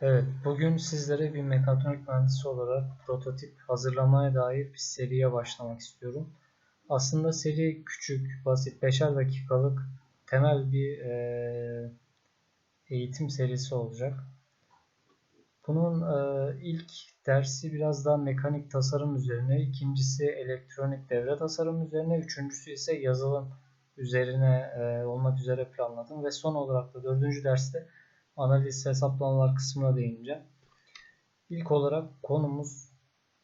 Evet, bugün sizlere bir mekatronik mühendisi olarak prototip hazırlamaya dair bir seriye başlamak istiyorum. Aslında seri küçük, basit, 5'er dakikalık temel bir e, eğitim serisi olacak. Bunun e, ilk dersi biraz daha mekanik tasarım üzerine, ikincisi elektronik devre tasarım üzerine, üçüncüsü ise yazılım üzerine e, olmak üzere planladım ve son olarak da dördüncü derste analiz hesaplamalar kısmına değineceğim. İlk olarak konumuz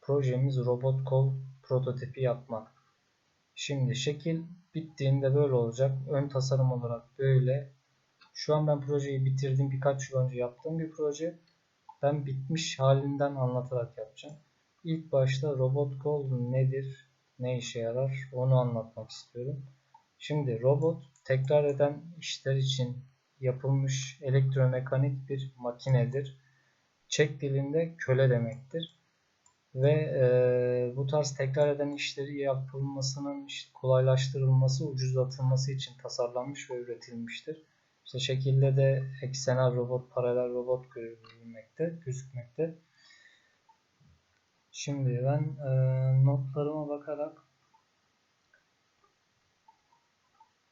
projemiz robot kol prototipi yapmak. Şimdi şekil bittiğinde böyle olacak. Ön tasarım olarak böyle. Şu an ben projeyi bitirdim. Birkaç yıl önce yaptığım bir proje. Ben bitmiş halinden anlatarak yapacağım. İlk başta robot kol nedir, ne işe yarar onu anlatmak istiyorum. Şimdi robot tekrar eden işler için yapılmış elektromekanik bir makinedir. Çek dilinde köle demektir. Ve e, bu tarz tekrar eden işleri yapılmasının kolaylaştırılması, ucuzlatılması için tasarlanmış ve üretilmiştir. İşte şekilde de eksenel robot, paralel robot görülmekte, gözükmekte. Şimdi ben e, notlarıma bakarak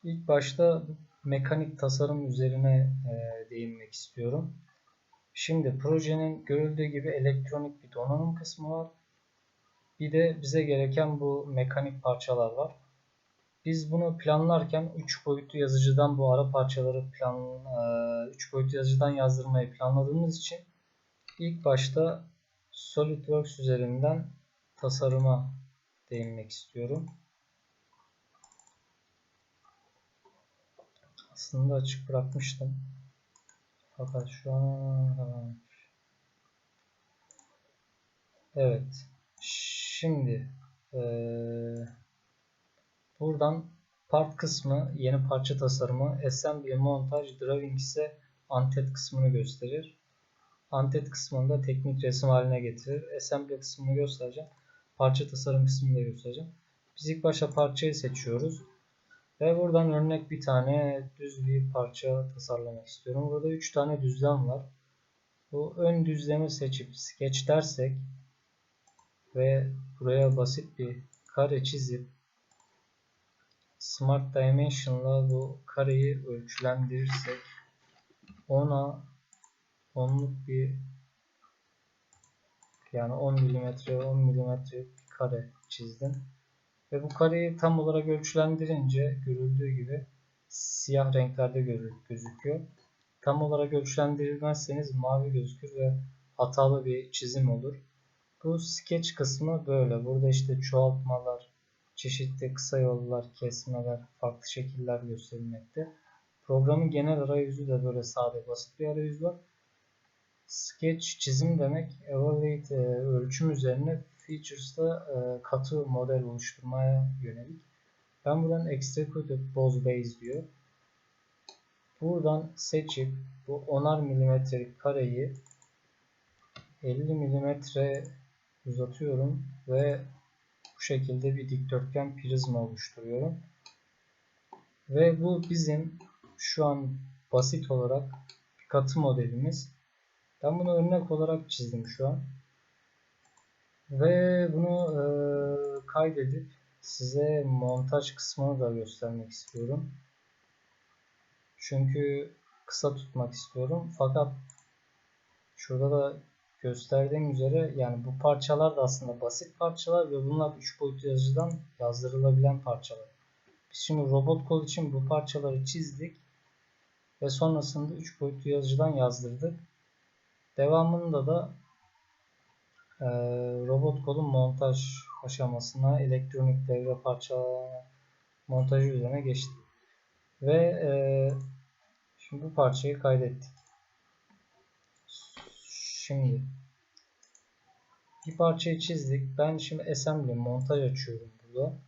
ilk başta mekanik tasarım üzerine e, değinmek istiyorum. Şimdi projenin görüldüğü gibi elektronik bir donanım kısmı var. Bir de bize gereken bu mekanik parçalar var. Biz bunu planlarken 3 boyutlu yazıcıdan bu ara parçaları plan 3 e, boyutlu yazıcıdan yazdırmayı planladığımız için ilk başta SolidWorks üzerinden tasarıma değinmek istiyorum. Aslında açık bırakmıştım. Fakat şu an Evet. Şimdi ee, buradan part kısmı yeni parça tasarımı assembly montaj drawing ise antet kısmını gösterir. Antet kısmında teknik resim haline getirir. Assembly kısmını göstereceğim. Parça tasarım kısmını da göstereceğim. Biz ilk başta parçayı seçiyoruz. Ve buradan örnek bir tane düz bir parça tasarlamak istiyorum. Burada 3 tane düzlem var. Bu ön düzlemi seçip sketch dersek ve buraya basit bir kare çizip Smart Dimension'la bu kareyi ölçülendirirsek ona onluk bir yani 10 mm 10 mm kare çizdim. Ve bu kareyi tam olarak ölçülendirince görüldüğü gibi siyah renklerde gözüküyor. Tam olarak ölçülendirilmezseniz mavi gözükür ve hatalı bir çizim olur. Bu sketch kısmı böyle. Burada işte çoğaltmalar, çeşitli kısa yollar, kesmeler, farklı şekiller gösterilmekte. Programın genel arayüzü de böyle sade, basit bir arayüz var. Sketch çizim demek, evaluate e, ölçüm üzerine Features'ta e, katı model oluşturmaya yönelik. Ben buradan Executive Boss Base diyor. Buradan seçip bu 10'ar milimetrelik kareyi 50 milimetre uzatıyorum ve bu şekilde bir dikdörtgen prizma oluşturuyorum. Ve bu bizim şu an basit olarak katı modelimiz. Ben bunu örnek olarak çizdim şu an. Ve bunu e, kaydedip size montaj kısmını da göstermek istiyorum. Çünkü kısa tutmak istiyorum. Fakat şurada da gösterdiğim üzere yani bu parçalar da aslında basit parçalar ve bunlar 3 boyutlu yazıcıdan yazdırılabilen parçalar. Biz şimdi robot kol için bu parçaları çizdik ve sonrasında 3 boyutlu yazıcıdan yazdırdık. Devamında da ee, robot kolun montaj aşamasına elektronik devre parçalarına montajı üzerine geçtik. Ve e, şimdi bu parçayı kaydettik. Şimdi bir parçayı çizdik. Ben şimdi assembly montaj açıyorum burada.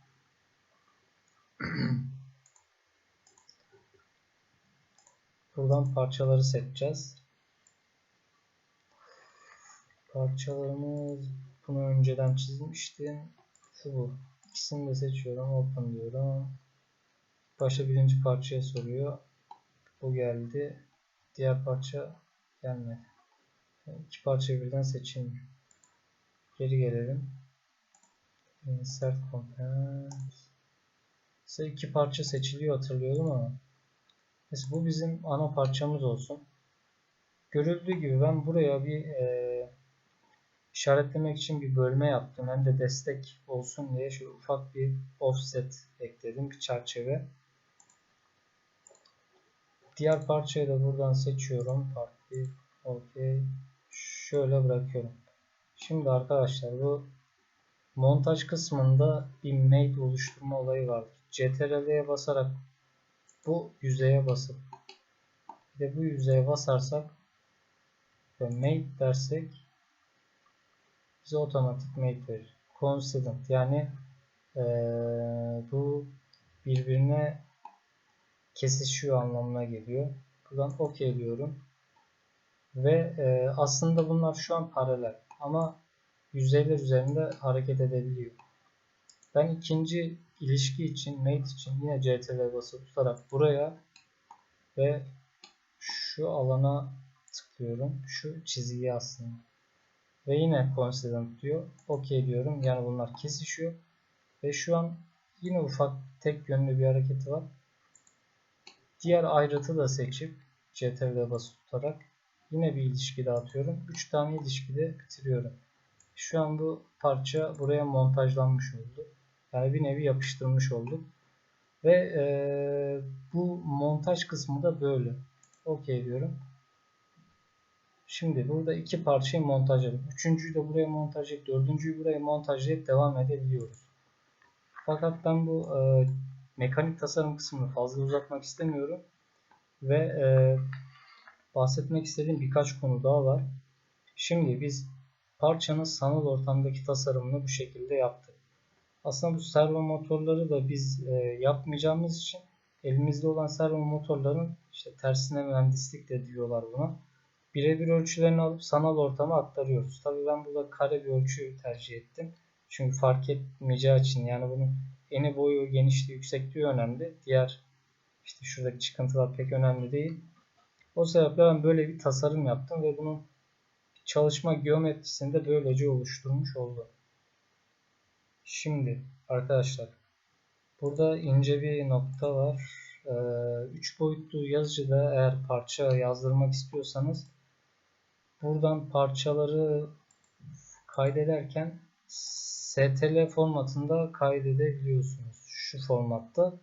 Buradan parçaları seçeceğiz. Parçalarımız bunu önceden çizmiştim. Şu bu. İkisini de seçiyorum. Open diyorum. Başta birinci parçaya soruyor. Bu geldi. Diğer parça gelmedi. İki parçayı birden seçeyim. Geri gelelim. Insert components. Mesela iki parça seçiliyor hatırlıyorum ama. Mesela bu bizim ana parçamız olsun. Görüldüğü gibi ben buraya bir e, işaretlemek için bir bölme yaptım. Hem de destek olsun diye şu ufak bir offset ekledim. Bir çerçeve. Diğer parçayı da buradan seçiyorum. Part 1. OK. Şöyle bırakıyorum. Şimdi arkadaşlar bu montaj kısmında bir made oluşturma olayı vardır. CTRL'ye basarak bu yüzeye basıp bir de bu yüzeye basarsak ve made dersek bize otomatik made verir. Coincident yani ee, bu birbirine kesişiyor anlamına geliyor. Buradan OK diyorum. Ve e, aslında bunlar şu an paralel ama yüzeyler üzerinde hareket edebiliyor. Ben ikinci ilişki için, mate için yine CTRL basıp tutarak buraya ve şu alana tıklıyorum. Şu çizgiyi aslında. Ve yine coincident diyor. OK diyorum. Yani bunlar kesişiyor. Ve şu an yine ufak tek yönlü bir hareketi var. Diğer ayrıtı da seçip CTRL basıp tutarak yine bir ilişki dağıtıyorum. 3 tane ilişkide bitiriyorum. Şu an bu parça buraya montajlanmış oldu. Yani bir nevi yapıştırmış olduk. Ve e, bu montaj kısmı da böyle. OK diyorum. Şimdi burada iki parçayı montajladık. Üçüncüyü de buraya montajlayıp dördüncüyü buraya montajlayıp devam edebiliyoruz. Fakat ben bu e, mekanik tasarım kısmını fazla uzatmak istemiyorum. Ve e, bahsetmek istediğim birkaç konu daha var. Şimdi biz parçanın sanal ortamdaki tasarımını bu şekilde yaptık. Aslında bu servo motorları da biz e, yapmayacağımız için elimizde olan servo motorların işte tersine mühendislik de diyorlar buna. Birebir ölçülerini alıp sanal ortama aktarıyoruz. Tabii ben burada kare bir ölçü tercih ettim. Çünkü fark etmeyeceği için yani bunun eni boyu, genişliği, yüksekliği önemli. Diğer işte şuradaki çıkıntılar pek önemli değil. O sebeple ben böyle bir tasarım yaptım ve bunun çalışma geometrisini de böylece oluşturmuş oldum. Şimdi arkadaşlar burada ince bir nokta var. 3 ee, boyutlu yazıcıda eğer parça yazdırmak istiyorsanız buradan parçaları kaydederken STL formatında kaydedebiliyorsunuz. Şu formatta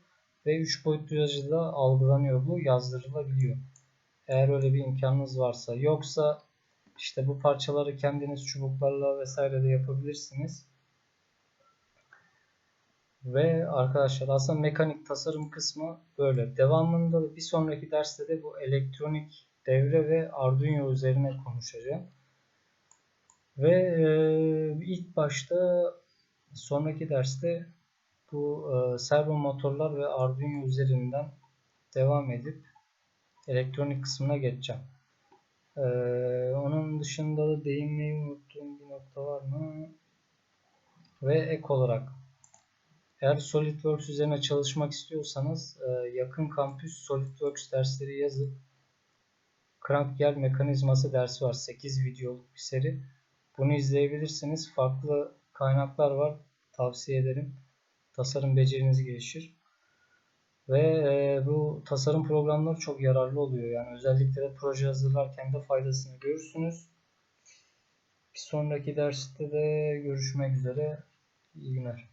ve 3 boyutlu yazıcıda algılanıyor bu yazdırılabiliyor. Eğer öyle bir imkanınız varsa. Yoksa işte bu parçaları kendiniz çubuklarla vesaire de yapabilirsiniz. Ve arkadaşlar aslında mekanik tasarım kısmı böyle. Devamında bir sonraki derste de bu elektronik devre ve Arduino üzerine konuşacağım. Ve e, ilk başta sonraki derste bu e, servo motorlar ve Arduino üzerinden devam edip elektronik kısmına geçeceğim. Ee, onun dışında da değinmeyi unuttuğum bir nokta var mı? Ve ek olarak eğer SolidWorks üzerine çalışmak istiyorsanız e, yakın kampüs SolidWorks dersleri yazıp Crank Gel mekanizması dersi var. 8 videoluk bir seri. Bunu izleyebilirsiniz. Farklı kaynaklar var. Tavsiye ederim. Tasarım beceriniz gelişir. Ve e, bu tasarım programları çok yararlı oluyor. Yani özellikle de proje hazırlarken de faydasını görürsünüz. Bir sonraki derste de görüşmek üzere. İyi günler.